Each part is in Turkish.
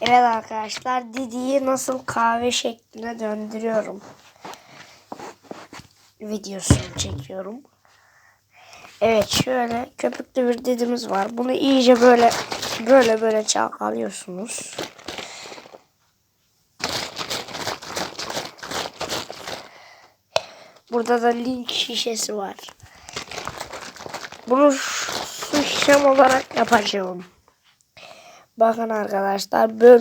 Evet arkadaşlar Didi'yi nasıl kahve şekline döndürüyorum. Videosunu çekiyorum. Evet şöyle köpüklü bir didimiz var. Bunu iyice böyle böyle böyle çalkalıyorsunuz. Burada da link şişesi var. Bunu su şişem olarak yapacağım. Bakın arkadaşlar bol,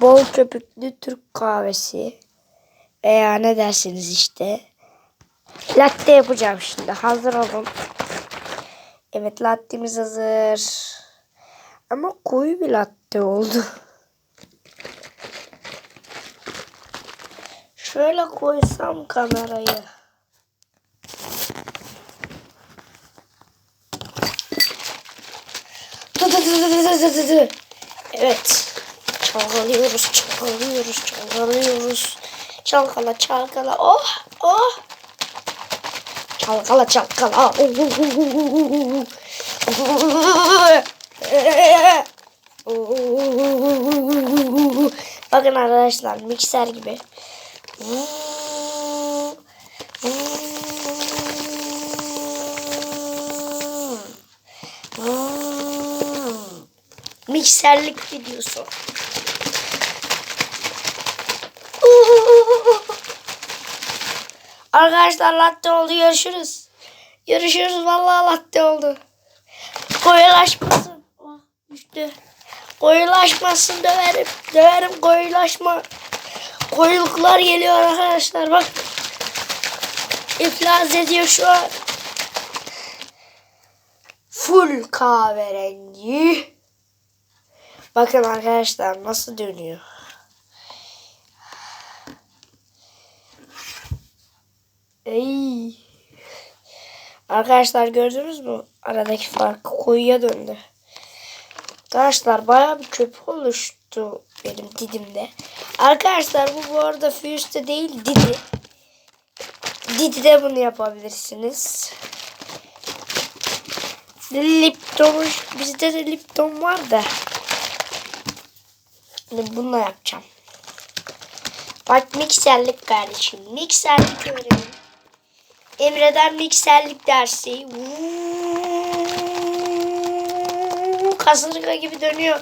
bol köpüklü Türk kahvesi veya ne dersiniz işte. Latte yapacağım şimdi. Hazır olun. Evet lattemiz hazır. Ama koyu bir latte oldu. Şöyle koysam kamerayı. Dı dı dı dı dı dı dı. Evet. Çalkalıyoruz, çalkalıyoruz, çalkalıyoruz. Çalkala, çalkala. Oh, oh. Çalkala, çalkala. Bakın arkadaşlar mikser gibi. Mikserlik videosu. Arkadaşlar latte oldu görüşürüz. Görüşürüz vallahi latte oldu. Koyulaşmasın. Oh, düştü. Koyulaşmasın döverim. Döverim koyulaşma. Koyuluklar geliyor arkadaşlar bak. İflas ediyor şu an. Full kahverengi. Bakın arkadaşlar nasıl dönüyor. Ey. Arkadaşlar gördünüz mü? Aradaki fark koyuya döndü. Arkadaşlar bayağı bir köpük oluştu benim didimde. Arkadaşlar bu bu arada Fuse'de değil Didi. Didi'de bunu yapabilirsiniz. Lipton bizde de Lipton var da. Şimdi bununla yapacağım. Bak mikserlik kardeşim. Mikserlik öğrenin. Emre'den mikserlik dersi. Vuuu, Kasırga gibi dönüyor.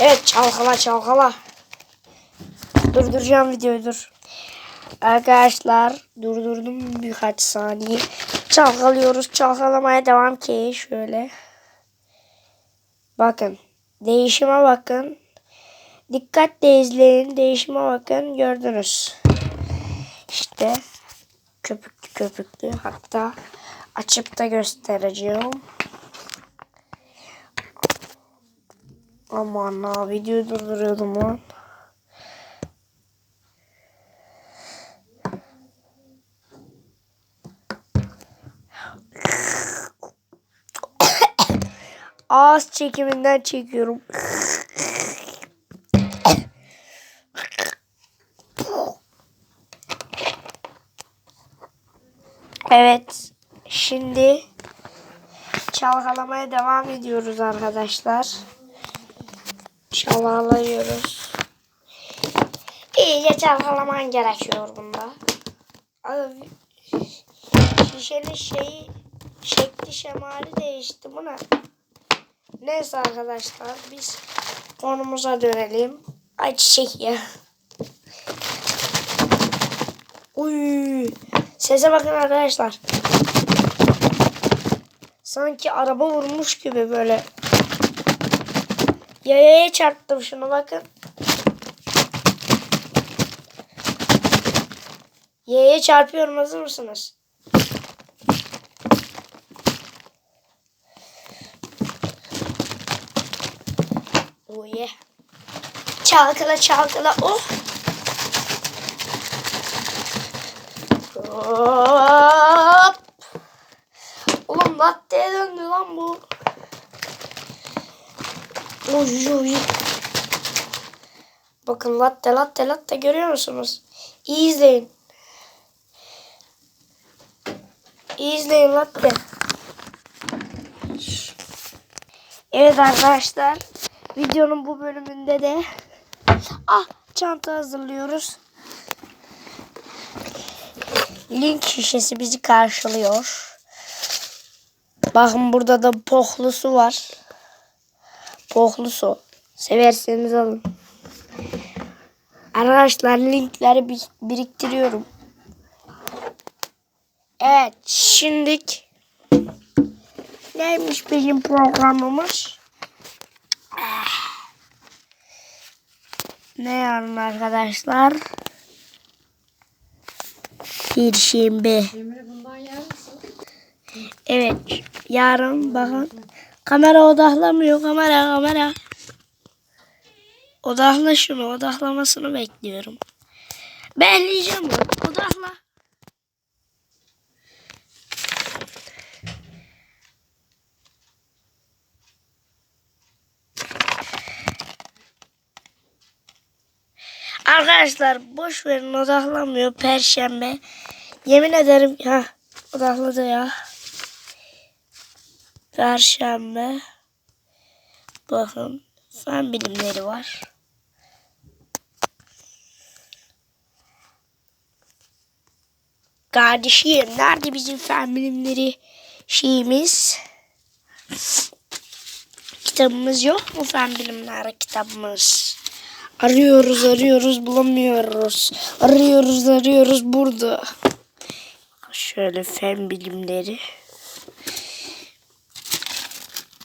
Evet çalkala çalkala. Durduracağım videoyu dur. Arkadaşlar durdurdum birkaç saniye. Çalkalıyoruz. Çalkalamaya devam ki şöyle. Bakın. Değişime bakın. Dikkatle izleyin. Değişime bakın. Gördünüz. İşte köpüklü köpüklü. Hatta açıp da göstereceğim. Aman ha videoyu durduruyordum lan. Ağız çekiminden çekiyorum. Evet. Şimdi çalkalamaya devam ediyoruz arkadaşlar. Çalkalıyoruz. İyice çalkalaman gerekiyor bunda. Şişenin şeyi şekli şemali değişti. Bu ne? Neyse arkadaşlar biz konumuza dönelim. Ay çiçek ya. Uy. Sese bakın arkadaşlar. Sanki araba vurmuş gibi böyle. Yayaya çarptım şunu bakın. Yayaya çarpıyorum hazır mısınız? Oh. Çalkala çalkala. Oh. Hop. Oğlum latte'ye döndü lan bu. Oy oy. Bakın latte latte latte görüyor musunuz? İyi izleyin. İyi izleyin latte. Evet arkadaşlar. Videonun bu bölümünde de ah çanta hazırlıyoruz. Link şişesi bizi karşılıyor. Bakın burada da pohlusu var. Pohlusu. Severseniz alın. Arkadaşlar linkleri bir- biriktiriyorum. Evet şimdilik neymiş bizim programımız? Ne yarın arkadaşlar? Perşembe. Evet. Yarın bakın. Kamera odaklamıyor. Kamera kamera. Odakla şunu. Odaklamasını bekliyorum. Ben yiyeceğim. Odakla. Arkadaşlar boş verin odaklamıyor perşembe. Yemin ederim ha odakladı ya. Perşembe. Bakın fen bilimleri var. Kardeşim nerede bizim fen bilimleri şeyimiz? Kitabımız yok mu fen bilimleri kitabımız? Arıyoruz arıyoruz bulamıyoruz. Arıyoruz arıyoruz burada. Şöyle fen bilimleri.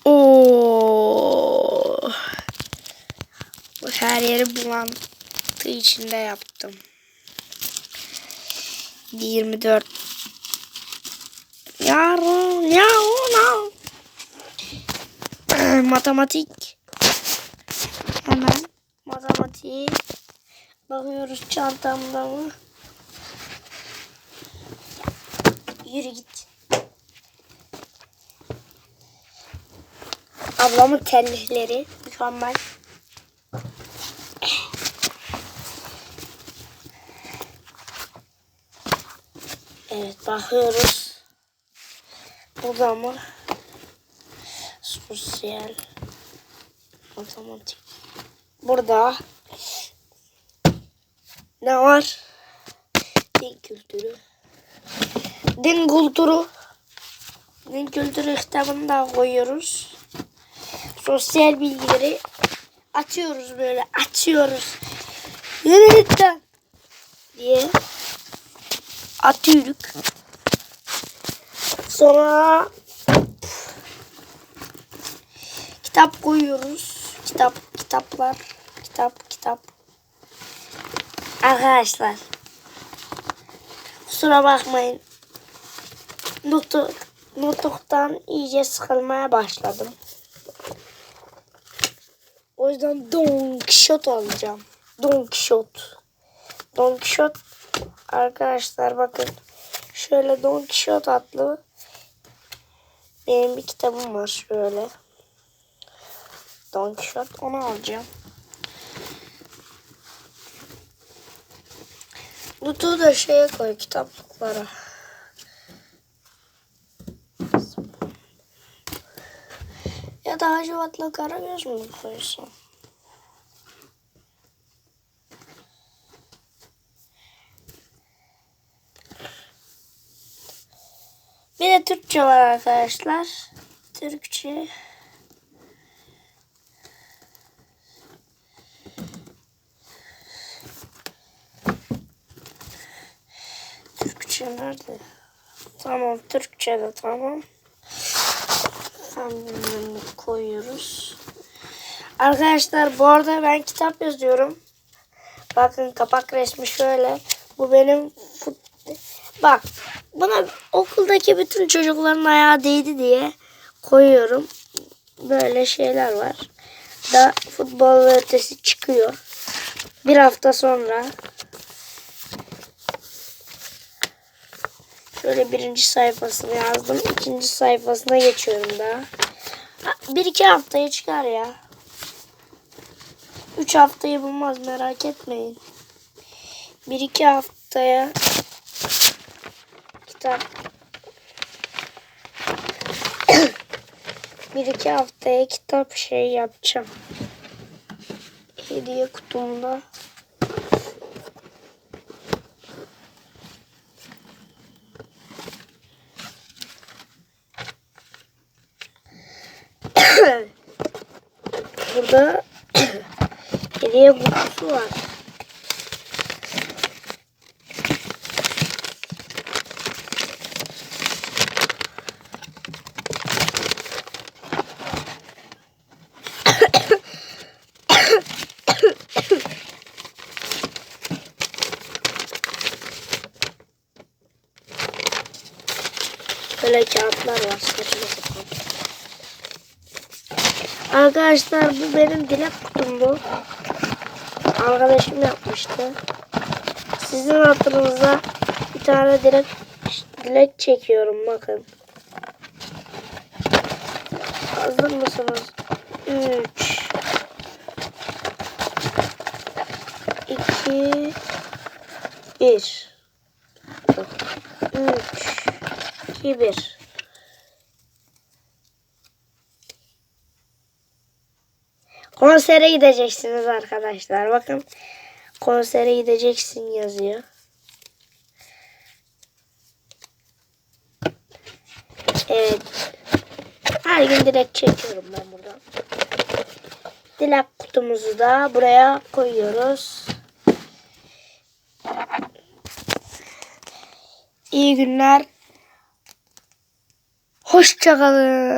Oo. Bu her yeri bulantı içinde yaptım. 24 Yarın ya ona matematik hemen matematiği bakıyoruz çantamda mı yürü git ablamın tellihleri mükemmel Evet bakıyoruz. Burada mı? Sosyal. Matematik. Burada. Ne var? Din kültürü. Din kültürü. Din kültürü kitabını da koyuyoruz. Sosyal bilgileri atıyoruz böyle açıyoruz. Lan diye atıyoruz. Sonra kitap koyuyoruz. Kitap, kitaplar, kitap, kitap. Arkadaşlar kusura bakmayın. Nutuk, nutuktan iyice sıkılmaya başladım. O yüzden Don Quixote alacağım. Don Quixote. Don Quixote arkadaşlar bakın. Şöyle Don Quixote adlı benim bir kitabım var şöyle. Don Quixote onu alacağım. Nutuğu da şeye koy kitaplıklara. Ya da Hacivat'la Karagöz mü koysun? Bir de Türkçe var arkadaşlar. Türkçe. Türkçe nerede? Tamam Türkçe de tamam. Tamam koyuyoruz. Arkadaşlar bu arada ben kitap yazıyorum. Bakın kapak resmi şöyle. Bu benim fut... Bak buna okuldaki bütün çocukların ayağı değdi diye koyuyorum. Böyle şeyler var. Da futbol ötesi çıkıyor. Bir hafta sonra Şöyle birinci sayfasını yazdım. ikinci sayfasına geçiyorum daha. Ha, Bir iki haftaya çıkar ya. Üç haftayı bulmaz merak etmeyin. Bir iki haftaya kitap bir iki haftaya kitap şey yapacağım. Hediye kutumda. Burada hediye kutusu var. Böyle kağıtlar var saçma sapan. Arkadaşlar bu benim dilek kutumdu. Arkadaşım yapmıştı. Sizin hatırınıza bir tane dilek dilek çekiyorum bakın. Hazır mısınız? 3 2 1 3 2 1 Konsere gideceksiniz arkadaşlar. Bakın konsere gideceksin yazıyor. Evet. Her gün dilek çekiyorum ben buradan. Dilek kutumuzu da buraya koyuyoruz. İyi günler. Hoşçakalın.